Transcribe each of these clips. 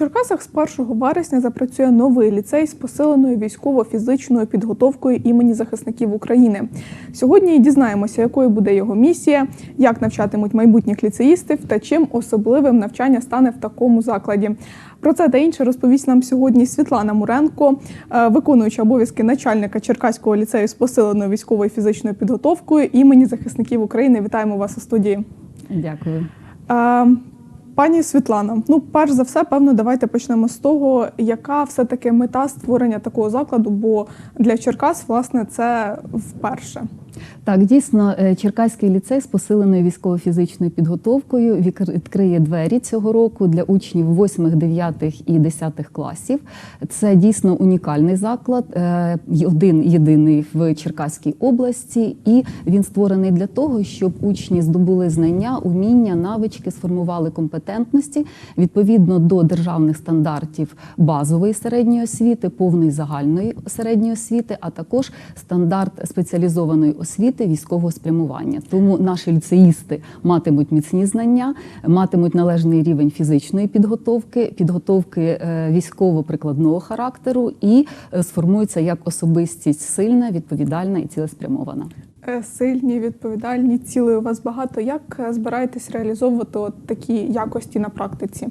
Черкасах з 1 вересня запрацює новий ліцей з посиленою військово-фізичною підготовкою імені захисників України. Сьогодні дізнаємося, якою буде його місія, як навчатимуть майбутніх ліцеїстів та чим особливим навчання стане в такому закладі. Про це та інше розповість нам сьогодні Світлана Муренко, е, виконуюча обов'язки начальника Черкаського ліцею з посиленою військовою фізичною підготовкою імені захисників України. Вітаємо вас у студії. Дякую. Пані Світлана, ну перш за все, певно, давайте почнемо з того, яка все-таки мета створення такого закладу, бо для Черкас, власне, це вперше. Так, дійсно, е, Черкаський ліцей з посиленою військово-фізичною підготовкою відкриє двері цього року для учнів 8, 9 і 10 класів. Це дійсно унікальний заклад, е, один єдиний в Черкаській області, і він створений для того, щоб учні здобули знання, уміння, навички, сформували компетентності відповідно до державних стандартів базової середньої освіти, повної загальної середньої освіти, а також стандарт спеціалізованої освіти військового спрямування. Тому наші ліцеїсти матимуть міцні знання, матимуть належний рівень фізичної підготовки, підготовки е, військово-прикладного характеру і е, сформуються як особистість сильна, відповідальна і цілеспрямована. Е, Сильні, відповідальні, цілей у вас багато. Як збираєтесь реалізовувати от такі якості на практиці?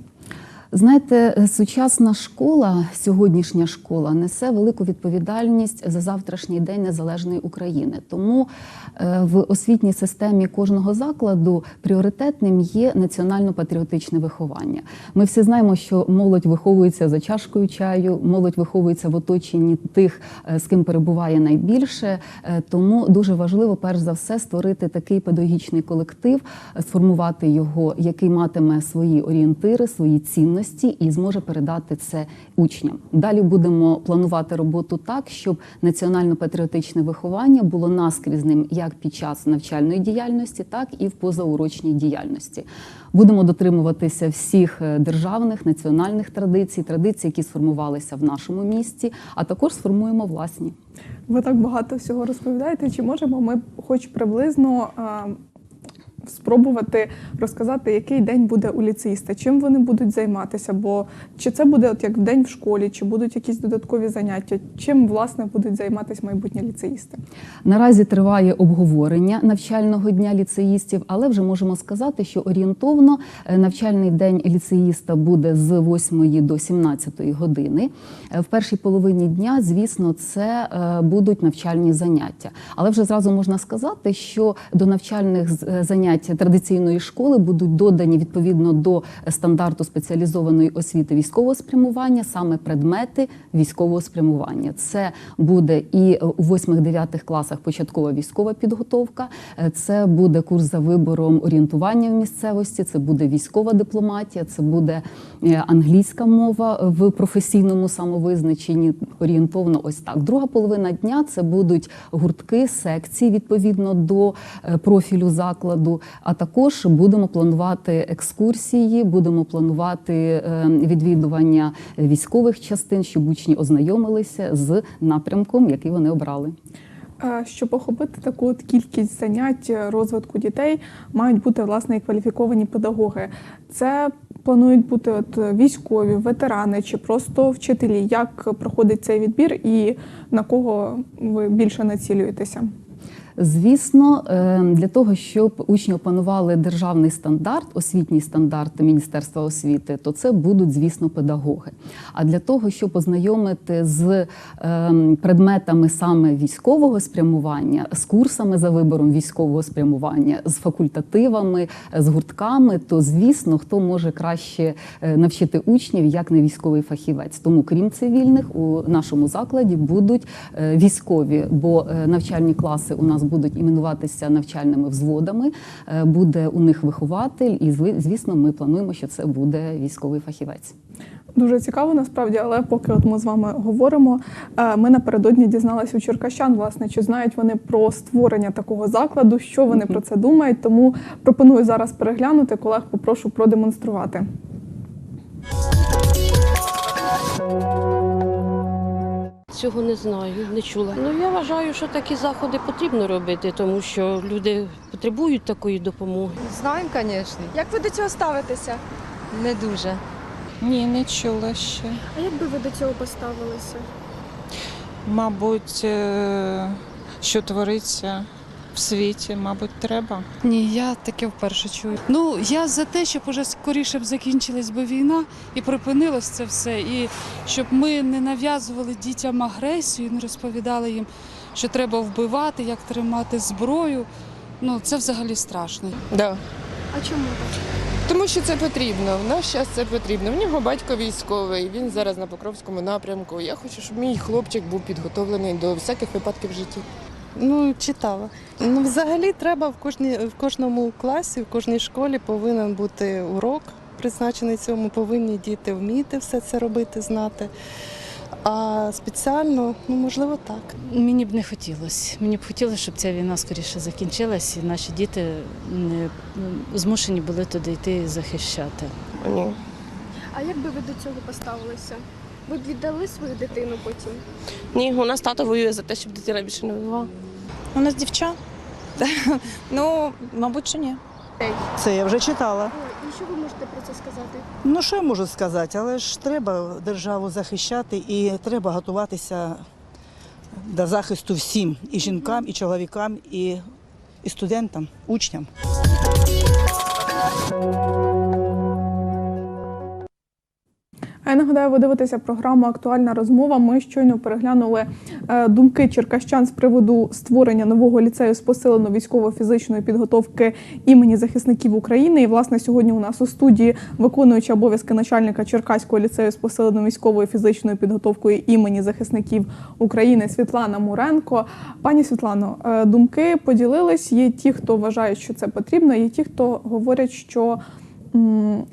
Знаєте, е, сучасна школа, сьогоднішня школа несе велику відповідальність за завтрашній день незалежної України. Тому е, в освітній системі кожного закладу пріоритетним є національно-патріотичне виховання. Ми всі знаємо, що молодь виховується за чашкою чаю, молодь виховується в оточенні тих, е, з ким перебуває найбільше. Тому дуже важливо, перш за все, створити такий педагогічний колектив, сформувати його, який матиме свої орієнтири, свої цінності і зможе передати це учням. Далі будемо планувати роботу так, щоб національно-патріотичне виховання було наскрізним як під час навчальної діяльності, так і в позаурочній діяльності. Будемо дотримуватися всіх е, державних національних традицій, традицій, які сформувалися в нашому місті, а також сформуємо власні. Ви так багато всього розповідаєте. Чи можемо ми, хоч приблизно, е, спробувати розказати, який день буде у ліцеїста, чим вони будуть займатися? Бо чи це буде от як день в школі, чи будуть якісь додаткові заняття? Чим власне будуть займатися майбутні ліцеїсти? Наразі триває обговорення навчального дня ліцеїстів, але вже можемо сказати, що орієнтовно е, навчальний день ліцеїста буде з 8 до 17 години. Е, В першій половині дня, звісно, це е, будуть навчальні заняття. Але вже зразу можна сказати, що до навчальних з- е, занять традиційної школи будуть додані відповідно до стандарту спеціалізованої освіти військового спрямування саме предмети військового спрямування. Це буде і у 8-9 класах початкова військова підготовка, це буде курс за вибором орієнтування в місцевості, це буде військова дипломатія, це буде е, англійська мова в професійному самовизначенні. Орієнтовно ось так. Друга половина дня це будуть гуртки, секції відповідно до е, профілю закладу. А також будемо планувати екскурсії, будемо планувати е, відвідування військових частин, щоб учні ознайомилися з напрямком, який вони обрали. Щоб охопити таку от кількість занять е, розвитку дітей, мають бути власне кваліфіковані педагоги. Це планують бути от військові, ветерани чи просто вчителі. Як проходить цей відбір і на кого ви більше націлюєтеся? Звісно, е, для того, щоб учні опанували державний стандарт, освітній стандарт Міністерства освіти, то це будуть, звісно, педагоги. А для того, щоб ознайомити з е, предметами саме військового спрямування, з курсами за вибором військового спрямування, з факультативами, з гуртками, то звісно, хто може краще е, навчити учнів як не військовий фахівець. Тому, крім цивільних, у нашому закладі будуть е, військові, бо е, навчальні класи у нас будуть іменуватися навчальними взводами. Е, Буде у них вихователь, і звісно, ми плануємо, що це буде військовий фахівець. Дуже цікаво насправді, але поки от ми з вами говоримо, е, ми напередодні дізналися у черкащан, власне, чи знають вони про створення такого закладу, що вони про це думають. Тому пропоную зараз переглянути. Колег попрошу продемонструвати. Цього не знаю, не чула. Ну я вважаю, що такі заходи потрібно робити, тому що люди потребують такої допомоги. Знаємо, звісно. Як ви до цього ставитеся? Не дуже. Ні, не чула ще. А як би ви до цього поставилися? Мабуть, е, що твориться в світі, мабуть, треба. Ні, я таке вперше чую. Ну я за те, щоб уже скоріше б закінчилась би війна і припинилось це все. І щоб ми не нав'язували дітям агресію, не розповідали їм, що треба вбивати, як тримати зброю. Ну це взагалі страшно. Да. А чому так? Тому що це потрібно. В наш час це потрібно. В нього батько військовий, він зараз на Покровському напрямку. Я хочу, щоб мій хлопчик був підготовлений до всяких випадків в житті. Ну, читала. Ну, взагалі треба в кожній в кожному класі, в кожній школі повинен бути урок призначений цьому. Повинні діти вміти все це робити, знати. А спеціально, ну можливо, так. Мені б не хотілося. Мені б хотілося, щоб ця війна скоріше закінчилась, і наші діти не змушені були туди йти і захищати. Ні. А як би ви до цього поставилися? Ви б віддали свою дитину потім? Ні, у нас тато воює за те, щоб дитина більше не воювала. У нас дівча? ну, мабуть, що ні. Це я вже читала. І що ви можете про це сказати? Ну що я можу сказати, але ж треба державу захищати і треба готуватися до захисту всім і жінкам, і чоловікам, і, і студентам, учням. Я нагадаю, ви дивитеся програму Актуальна розмова. Ми щойно переглянули е, думки черкащан з приводу створення нового ліцею з посиленою військово-фізичної підготовки імені захисників України. І власне сьогодні у нас у студії виконуюча обов'язки начальника Черкаського ліцею з посиленою військовою фізичною підготовкою імені захисників України Світлана Муренко. Пані Світлано, е, думки поділились. Є ті, хто вважає, що це потрібно, є ті, хто говорять, що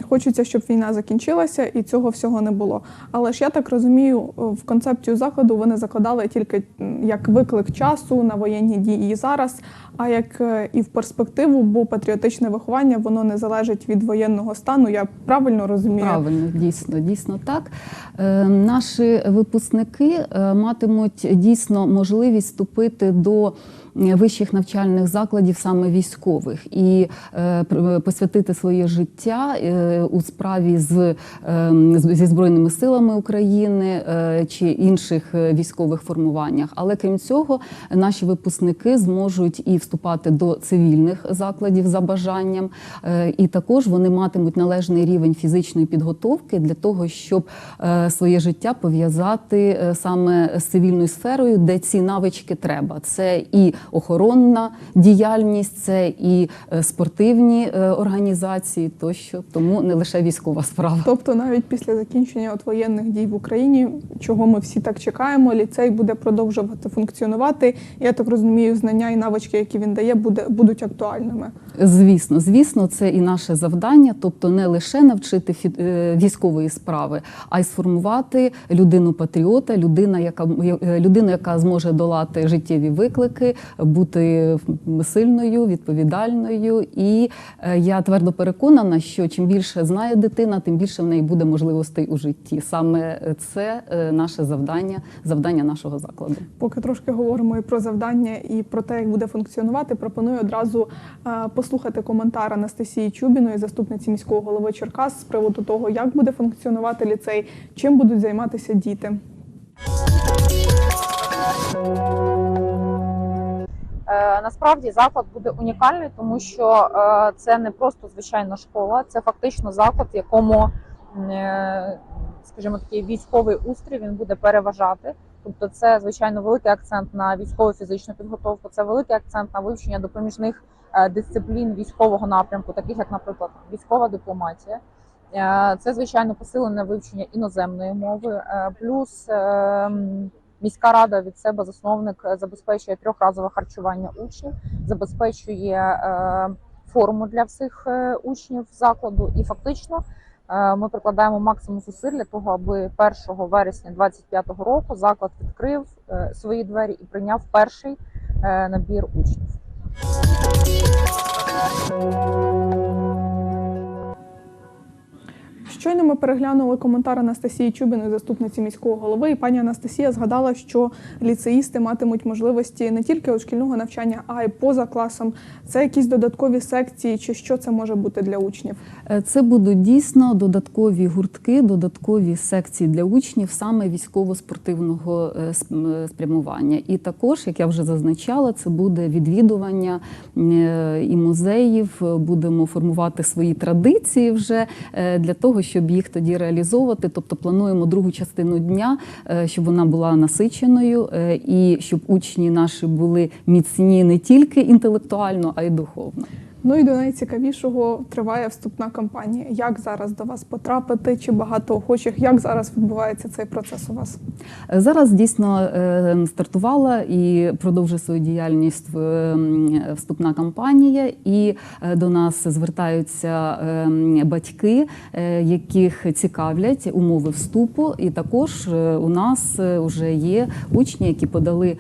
хочеться, щоб війна закінчилася і цього всього не було. Але ж я так розумію, в концепцію закладу вони закладали тільки як виклик часу на воєнні дії зараз, а як е, і в перспективу, бо патріотичне виховання воно не залежить від воєнного стану. Я правильно розумію? Правильно, дійсно, дійсно так. Е, наші випускники е, матимуть дійсно можливість вступити до е, вищих навчальних закладів, саме військових, і е, посвятити своє життя е, у справі з, е, зі збройними силами України е, чи інших військових формуваннях. Але крім цього, наші випускники зможуть і вступати до цивільних закладів за бажанням, і також вони матимуть належний рівень фізичної підготовки для того, щоб своє життя пов'язати саме з цивільною сферою, де ці навички треба. Це і охоронна діяльність, це і е, спортивні е, організації тощо. Тому не лише військова справа. Тобто, навіть після закінчення от воєнних дій в Україні, чого ми всі так чекаємо, ліцей буде продовжувати функціонувати. Я так розумію, знання і навички, які він дає, буде будуть актуальними. Звісно, звісно, це і наше завдання, тобто не лише навчити фі- е, військової справи, а й сформувати людину патріота, людина, яка людину, яка зможе долати життєві виклики, бути сильною, відповідальною. І е, я твердо переконана, що чим більше знає дитина, тим більше в неї буде можливостей у житті. Саме це е, наше завдання, завдання нашого закладу. Поки трошки говоримо і про завдання, і про те, як буде функціонувати, пропоную одразу е, послухати коментар Анастасії Чубіної, заступниці міського голови Черкас, з приводу того, як буде функціонувати ліцей, чим будуть займатися діти. Е, Насправді заклад буде унікальний, тому що е, це не просто звичайна школа, це фактично заклад, в якому, е, скажімо, такий військовий устрій він буде переважати. Тобто, це звичайно великий акцент на військову фізичну підготовку, це великий акцент на вивчення допоміжних дисциплін військового напрямку, таких як, наприклад, військова дипломатія. Це звичайно посилене вивчення іноземної мови, плюс е, м, Міська рада від себе засновник е, забезпечує трьохразове харчування учнів, забезпечує е, форму для всіх е, учнів закладу. І фактично ми прикладаємо максимум зусиль для того, аби 1 вересня 2025 року заклад відкрив свої двері і прийняв перший набір учнів. Щойно ми переглянули коментар Анастасії Чубіної, заступниці міського голови, і пані Анастасія згадала, що ліцеїсти матимуть можливості не тільки у шкільного навчання, а й поза класом. Це якісь додаткові секції, чи що це може бути для учнів? Е, Це будуть дійсно додаткові гуртки, додаткові секції для учнів саме військово-спортивного е, сп- спрямування. І також, як я вже зазначала, це буде відвідування е, і музеїв. Будемо формувати свої традиції вже для того, щоб їх тоді реалізовувати. Тобто плануємо другу частину дня, е, щоб вона була насиченою, е, і щоб учні наші були міцні не тільки інтелектуально, а й духовно. Ну і до найцікавішого триває вступна кампанія. Як зараз до вас потрапити? Чи багато охочих? Як зараз відбувається цей процес у вас? Зараз дійсно е, стартувала і продовжує свою діяльність вступна кампанія, і е, до нас звертаються е, батьки, яких цікавлять умови вступу. І також у нас вже є учні, які подали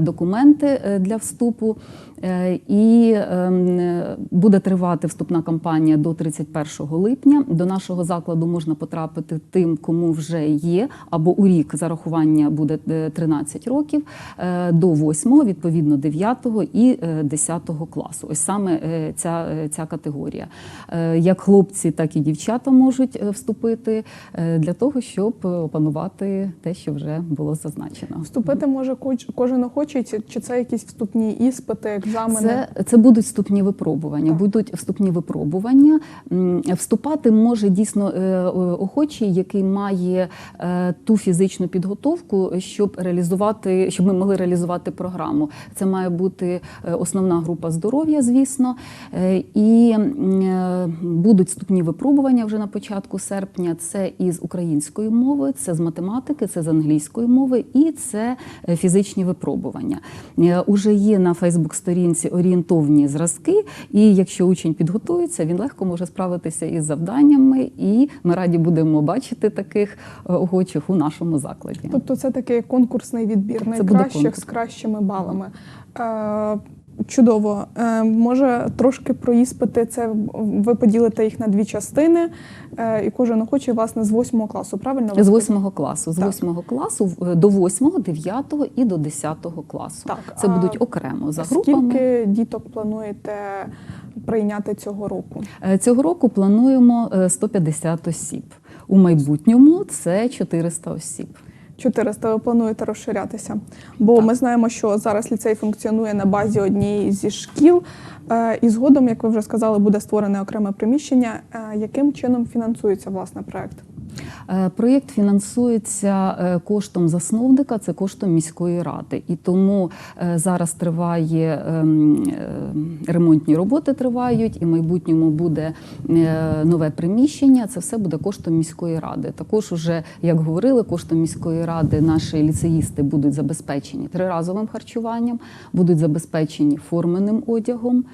документи для вступу. Е, І ем, е, буде тривати вступна кампанія до 31 липня. До нашого закладу можна потрапити тим, кому вже є, або у рік зарахування буде е, 13 років, е, до 8, відповідно 9 і е, 10 класу. Ось саме е, ця, е, ця категорія. Е, Як хлопці, так і дівчата можуть е, вступити е, для того, щоб е, опанувати те, що вже було зазначено. Вступити може кожен охочий, чи- чи це якісь вступні іспити, екзамени? Це, це будуть вступні випробування. Будуть вступні випробування. Вступати може дійсно е, охочий, який має е, ту фізичну підготовку, щоб реалізувати, щоб ми могли реалізувати програму. Це має бути е, основна група здоров'я, звісно. І будуть вступні випробування вже на початку серпня. Це із української мови, це з математики, це з англійської мови і це фізичні випробування. Уже є на Фейсбук-сторінці орієнтовні зразки, і якщо учень підготується, він легко може справитися із завданнями, і ми раді будемо бачити таких е, охочих у нашому закладі. Тобто це такий конкурсний відбір найкращих з кращими балами. Е, чудово. Е, може трошки про іспити. Це ви поділите їх на дві частини, е, і кожен охочий, власне, з восьмого класу, правильно? З восьмого класу, з восьмого класу е, до восьмого, дев'ятого і до десятого класу. Так Це будуть окремо за групами. Скільки діток плануєте прийняти цього року? Е, Цього року плануємо е, 150 осіб. У майбутньому це 400 осіб. 400 ви плануєте розширятися? Бо ми знаємо, що зараз ліцей функціонує на базі однієї зі шкіл, е, і згодом, як ви вже сказали, буде створене окреме приміщення. Е, Яким чином фінансується власне проект? Е, Проєкт фінансується е, коштом засновника, це коштом міської ради. І тому е, зараз триває ем, ремонтні роботи тривають, і в майбутньому буде нове приміщення. Це все буде коштом міської ради. Також, уже, як говорили, коштом міської ради наші ліцеїсти будуть забезпечені триразовим харчуванням, будуть забезпечені форменим одягом,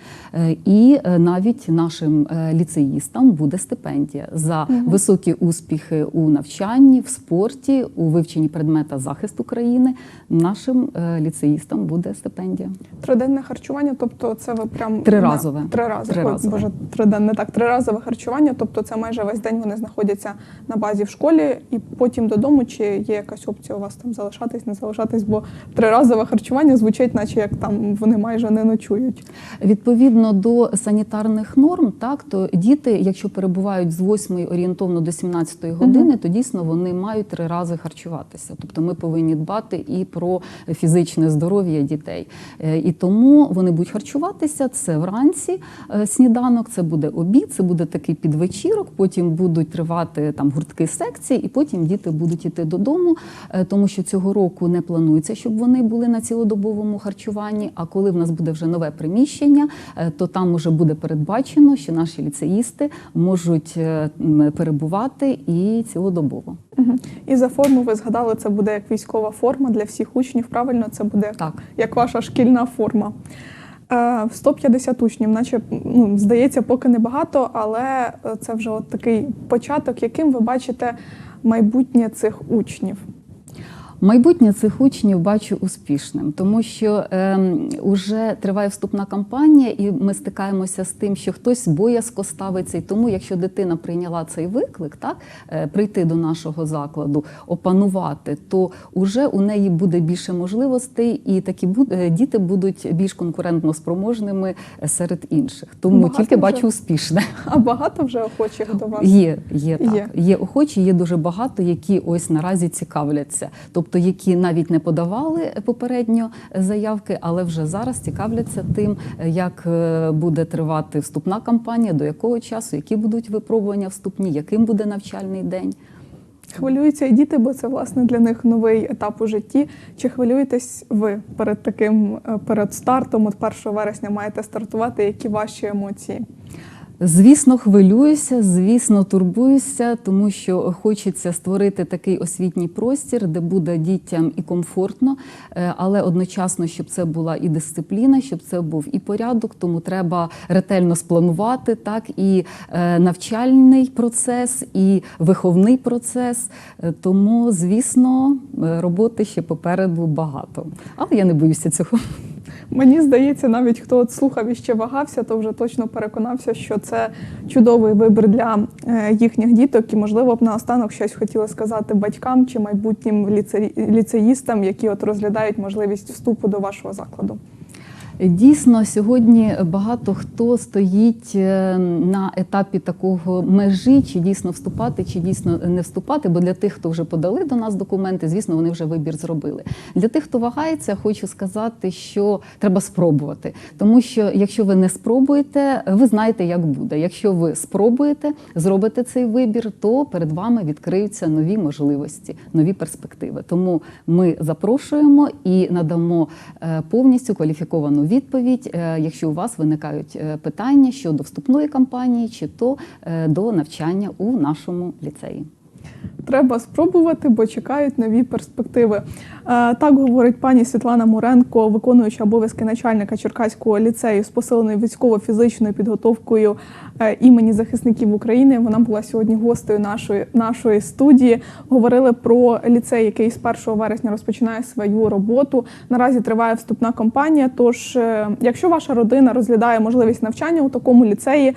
і навіть нашим ліцеїстам буде стипендія за високі успіхи у навчанні, в спорті, у вивченні предмета захисту країни. Нашим е, ліцеїстам буде стипендія. Триденне харчування, тобто це ви прям Триразове. на- триразове. Триразове. Боже, триденне так. Триразове харчування, тобто це майже весь день вони знаходяться на базі в школі і потім додому. Чи є якась опція у вас там залишатись, не залишатись? Бо триразове харчування звучить, наче як там вони майже не ночують. Відповідно до санітарних норм, так то діти, якщо перебувають з 8 орієнтовно до 17 години, то дійсно вони мають три рази харчуватися. Тобто ми повинні дбати і про фізичне здоров'я дітей. Е, І тому вони будуть харчуватися це вранці е, сніданок, це буде обід, це буде такий підвечірок. Потім будуть тривати там гуртки секцій, і потім діти будуть іти додому, е, тому що цього року не планується, щоб вони були на цілодобовому харчуванні. А коли в нас буде вже нове приміщення, то там уже буде передбачено, що наші ліцеїсти можуть перебувати і цілодобово. Угу. І за форму ви згадали, це буде як військова форма для всіх учнів. Правильно, це буде як, як ваша шкільна форма. Е, 150 учнів, наче ну, здається, поки небагато, але е, це вже от такий початок, яким ви бачите майбутнє цих учнів. Майбутнє цих учнів бачу успішним, тому що ем, уже триває вступна кампанія, і ми стикаємося з тим, що хтось боязко ставиться. І тому, якщо дитина прийняла цей виклик, так е, прийти до нашого закладу, опанувати, то уже у неї буде більше можливостей, і такі е, діти будуть більш конкурентно спроможними е, серед інших. Тому Багато тільки вже. бачу успішне. А багато вже охочих до вас? Є, є так. Є. Є. охочі, є дуже багато, які ось наразі цікавляться, тобто які навіть не подавали попередньо заявки, але вже зараз цікавляться тим, як е, буде тривати вступна кампанія, до якого часу, які будуть випробування вступні, яким буде навчальний день. Хвилюються і діти, бо це власне для них новий етап у житті. Чи хвилюєтесь ви перед таким е, перед стартом? От 1 вересня маєте стартувати. Які ваші емоції? Звісно, хвилююся, звісно, турбуюся, тому що хочеться створити такий освітній простір, де буде дітям і комфортно, е, але одночасно, щоб це була і дисципліна, щоб це був і порядок. Тому треба ретельно спланувати так і е, навчальний процес, і виховний процес. Е, Тому, звісно, роботи ще попереду багато. Але я не боюся цього. Мені здається, навіть хто от слухав і ще вагався, то вже точно переконався, що це чудовий вибір для е, їхніх діток. І, можливо, б наостанок щось хотіли сказати батькам чи майбутнім ліце- ліцеїстам, які от розглядають можливість вступу до вашого закладу. Дійсно, сьогодні багато хто стоїть е, на етапі такого межі, чи дійсно вступати, чи дійсно не вступати. Бо для тих, хто вже подали до нас документи, звісно, вони вже вибір зробили. Для тих, хто вагається, хочу сказати, що треба спробувати. Тому що якщо ви не спробуєте, ви знаєте, як буде. Якщо ви спробуєте, зробите цей вибір, то перед вами відкриються нові можливості, нові перспективи. Тому ми запрошуємо і надамо е, повністю кваліфіковану відповідь, е, якщо у вас виникають е, питання щодо вступної кампанії, чи то е, до навчання у нашому ліцеї. Треба спробувати, бо чекають нові перспективи. Е, Так говорить пані Світлана Муренко, виконуюча обов'язки начальника Черкаського ліцею з посиленою військово-фізичною підготовкою е, імені захисників України. Вона була сьогодні гостею нашої нашої студії. Говорили про ліцей, який з 1 вересня розпочинає свою роботу. Наразі триває вступна кампанія. Тож, е, якщо ваша родина розглядає можливість навчання у такому ліцеї.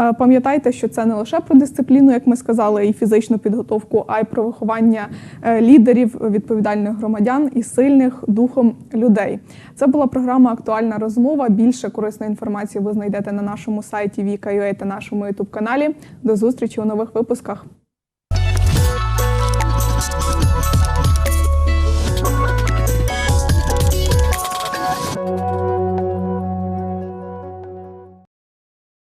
Е, Пам'ятайте, що це не лише про дисципліну, як ми сказали, і фізичну підготовку, а й про виховання е, лідерів, відповідальних громадян і сильних духом людей. Це була програма Актуальна розмова. Більше корисної інформації ви знайдете на нашому сайті Vika.ua та нашому ютуб каналі. До зустрічі у нових випусках.